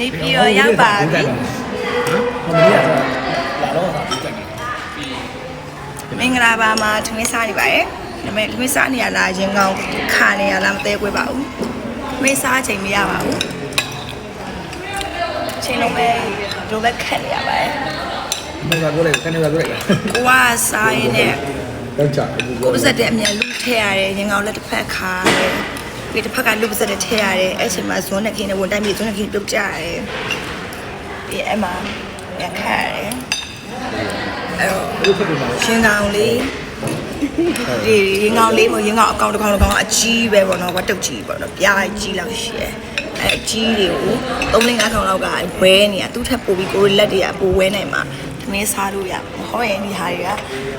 နေပြည်တော်ရောက်ပါပြီဟမ်ဟိုမနေ့ကလာတော့သာပြီးတက်တယ်မင်္ဂလာပါမှာထမင်းစားနေပါတယ်ဒါပေမဲ့ထမင်းစားနေရလားရင်ကောင်းခါနေရလားမသိခွဲပါဘူးထမင်းစားချိန်မရပါဘူးချိန်လုံးပဲဒီလိုပဲခက်နေရပါတယ်မင်းကပြောလိုက်ကနေကပြောလိုက်ကိုကစားရင်းနဲ့တော့ကြာအခုကိုပါစက်တဲ့အမြန်လူထည့်ရတယ်ရင်ကောင်းလက်တစ်ဖက်ခါရတယ် ပြီးတစ်ဖက်ကလူပါစက်တဲ့ထည့်ရတယ်အဲ့ချိန်မှာဇွန်းနဲ့ခင်းနဲ့ဝန်တိုင်းပြီးဇွန်းနဲ့ခင်းပြုတ်ကြရတယ်ပြီးအဲ့မှာရခက်ရတယ်အဲ့တော့ဘယ်ဖြစ်ပြန်လဲရင်ကောင်လေးဒီရင်ကောင်လေးပေါ့ရင်ကောင်အကောင်တစ်ကောင်တစ်ကောင်အကြီးပဲပေါ့နော်ဝတ်တုတ်ကြီးပေါ့နော်ပြားကြီးလောက်ရှိတယ်အဲအကြီးတွေကို3လ5ကောင်လောက်ကဝဲနေရသူ့ထက်ပိုပြီးကိုယ်လက်တွေကပိုဝဲနိုင်မှာသမင်းစားလို့ရဟောရင်ဒီဟာတွေက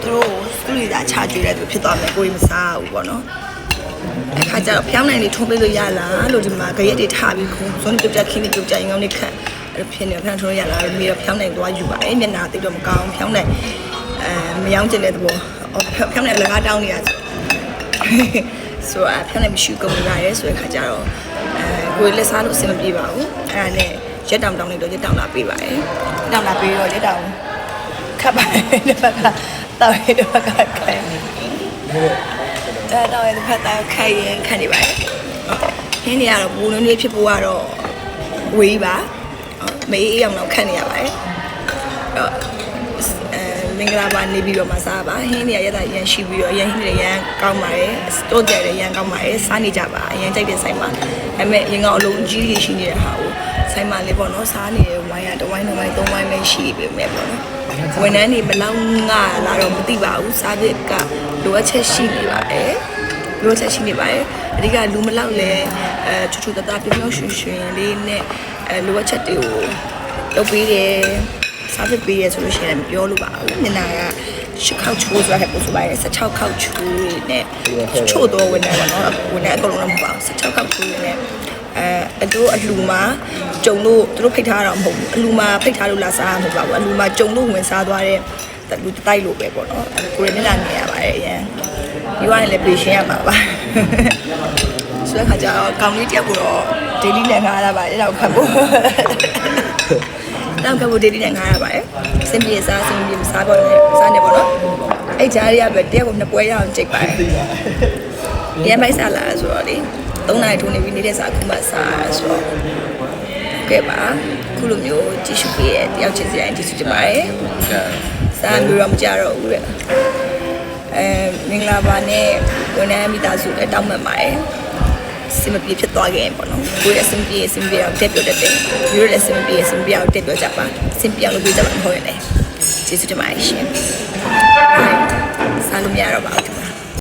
သူတို့သူတို့ကချာကျွေးတဲ့သူဖြစ်သွားမယ်ကိုယ်မစားဘူးပေါ့နော် အခါကျတော့ဖျောင်းနိုင်လေးထုံးပေးလို့ရလားလို့ဒီမှာကြရက်တွေထားပြီးခုဇွန်ပြုတ်ကြခင်းပြုတ်ကြရင်ကောင်းလေးခက်အဲ့ဖြစ်နေဖျောင်းထုံးရလားမိတော့ဖျောင်းနိုင်သွားယူပါအဲ့မျက်နှာတိတ်တော့မကောင်းဖျောင်းနိုင်အဲမယောင်းကျင်တဲ့သဘောအော်ဖျောင်းနိုင်လကားတောင်းနေရဆိုအဖျောင်းနိုင်မရှိကုန်ကြရဲဆိုတဲ့ခါကျတော့အဲကိုယ်လက်စားလို့အဆင်မပြေပါဘူးအဲ့ဒါနဲ့ရက်တောင်တောင်းလိုက်တော့ရက်တောင်လာပေးပါတယ်ရက်တောင်လာပေးတော့ရက်တောင်ခတ်ပါတယ်တစ်ဖက်ကတောင်းရတစ်ဖက်ကခိုင်း အဲတော့တစ်ဖက်တောင်းခိုင်းရင်ခံနေပါတယ်ဟင်းနေရတော့ဘူးလုံးလေးဖြစ်ဖို့ကတော့ဝေးပါမေးအေးအောင်တော့ခံနေရပါတယ်တော့အဲ မင်္ဂလာပါနေပြီးတော့မှစားပါဟင်းနေရရတာရန်ရှိပြီးတော့ရန်ဟင်းတွေရန်ကောင်းပါတယ်စတော့ကြတယ်ရန်ကောင်းပါတယ်စားနေကြပါအရင်ကြိုက်တဲ့ဆိုင်မှာဒါပေမဲ့ရင်ကောင်အလုံးကြီးကြီးရှိနေတဲ့ဟာကိုဆိုင်မှာလေးပေါ့နော်စားနေတဲ့ဝိုင်းရတဝိုင်းတစ်ဝိုင်းသုံးဝိုင်းပဲရှိပေမဲ့ပေါ့နော်ဝန်ထမ်းတွေဘယ်လောက်ငါလာတော့မသိပါဘူးစားတဲ့ကလိုအပ်ချက်ရှိနေပါတယ်လိုအပ်ချက်ရှိနေပါတယ်အဓိကလူမလောက်လဲအဲချူချူတတပြောပြောရွှင်ရွှင်လေးနဲ့အဲလိုအပ်ချက်တွေကိုလုပ်ပေးတယ် စားဖြစ်ပေးရဆိုလို့ရှိရင်မပြောလို့ပါဘူးမျက်နှာကရှစ်ခေါက်ချိုးဆိုတာဟဲ့ပို့ဆိုပါရဲ့16ခေါက်ချိုးနဲ့ချို့တော့ဝင်တယ်ပေါ့နော်ဝင်တယ်အကုန်လုံးတော့မဟုတ်ပါဘူး16ခေါက်ချိုးနဲ့အဲအတူအလှူမှာကြုံလို့သူတို့ဖိတ်ထားတာမဟုတ်ဘူးအလှူမှာဖိတ်ထားလို့လာစားမှာမဟုတ်ပါဘူးအလှူမှာကြုံလို့ဝင်စားသွားတဲ့လူတိုက်လို့ပဲပေါ့နော်အဲကိုရမျက်နှာနေရပါတယ်အရင်ပြီးသွားရင်လည်းပြေရှင်းရမှာပါဆိုတဲ့ခါကျတော့ကောင်းလေးတယောက်ကိုတော့ daily နဲ့ငားရပါတယ်အဲ့တော့ခတ်ဖို့ နောက်ကဘုဒေဒီနဲ့ငားရပါတယ်စင်ပြေစားစင်ပြေမစားတော့လည်းစားနေပါတော့အဲ့ကြားရပဲတယောက်ကိုနှစ်ပွဲရအောင်ကြိတ်ပါတယ်ရမ်းမိုက်စားလာဆိုတော့လေ၃နာရီထိုးနေပြီးနေတဲ့စားခုမှစားဆိုတော့ကဲပါခုလိုမျိုးကြည့်ရှုပေးတဲ့တယောက်ချင်းစီတိုင်းကြည့်ရှုကြပါတယ်စားမျိုးတော့မကြတော့ဘူးတဲ့အဲမင်္ဂလာပါနဲ့ဝန်ထမ်းမိသားစုလည်းတောင်းပန်ပါတယ် စင်မပြေဖြစ်သွားခဲ့ပေါ့နော်ကိုရစင်ပြေစင်ပြေအောင်တက်ပြောတတ်တယ်ရိုးရစင်ပြေစင်ပြေအောင်တက်ပြောကြပါစင်ပြေအောင်လုပ်ပေးကြပါမဟုတ်ရလေကျေးဇူးတင်ပါတယ်ရှင်စားလို့မရတော့ပါဘူး